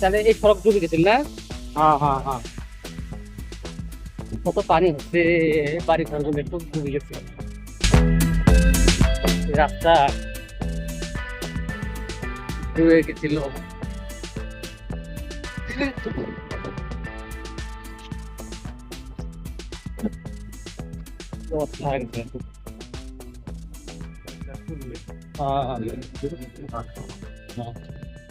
তাহলে এই সড়ক ডুবে গেছিল না হ্যাঁ হ্যাঁ হ্যাঁ কত পানি হচ্ছে বাড়ি ঘরগুলো একটু ডুবে গেছে এই রাস্তা ডুবে গেছিল অবস্থা একদম।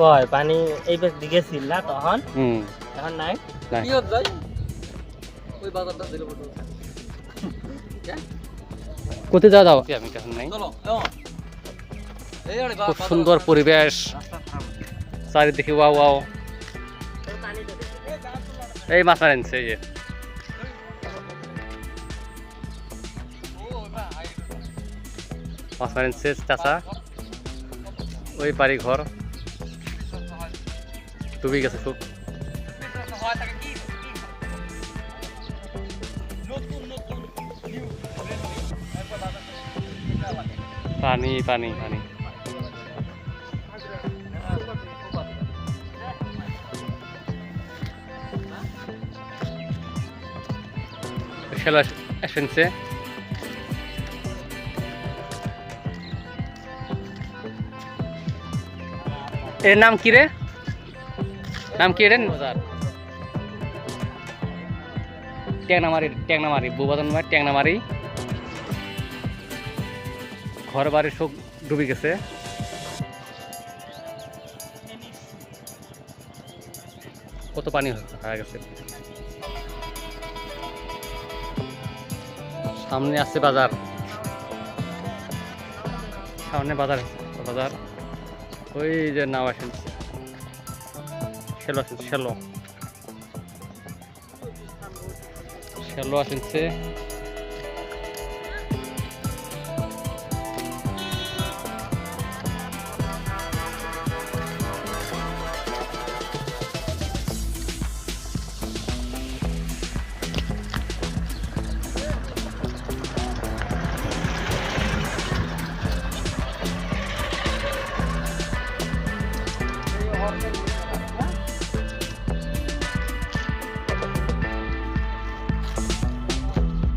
কয়? পানি এই বেশ দিকে ছিল না তখন? হুম। এখন নাই? ওই বাজারটা দিলে কোথায় যাওয়া যাও আমি নাই? চলো চলো এই আরে খুব সুন্দর পরিবেশ। চারিদিকে ওয়াও ওয়াও। এই মাছ আনছে এই যে। মাছ আনছে চাচা। ওই বাড়ি ঘর ডুবে গেছে খুব পানি পানি পানি খেলা এসেছে এর নাম কি রে? নাম কি রে বাজার ট্যাংনামারি ট্যাংনামারি বুবাদন মারি ট্যাংনামারি। ঘর বাড়ি সব ডুবে গেছে। কত পানি হয়ে গেছে। সামনে আছে বাজার। সামনে বাজার বাজার। ওই যে নাও আসেন। শেলো আসেন শ্যালো শ্যালো আসেনছে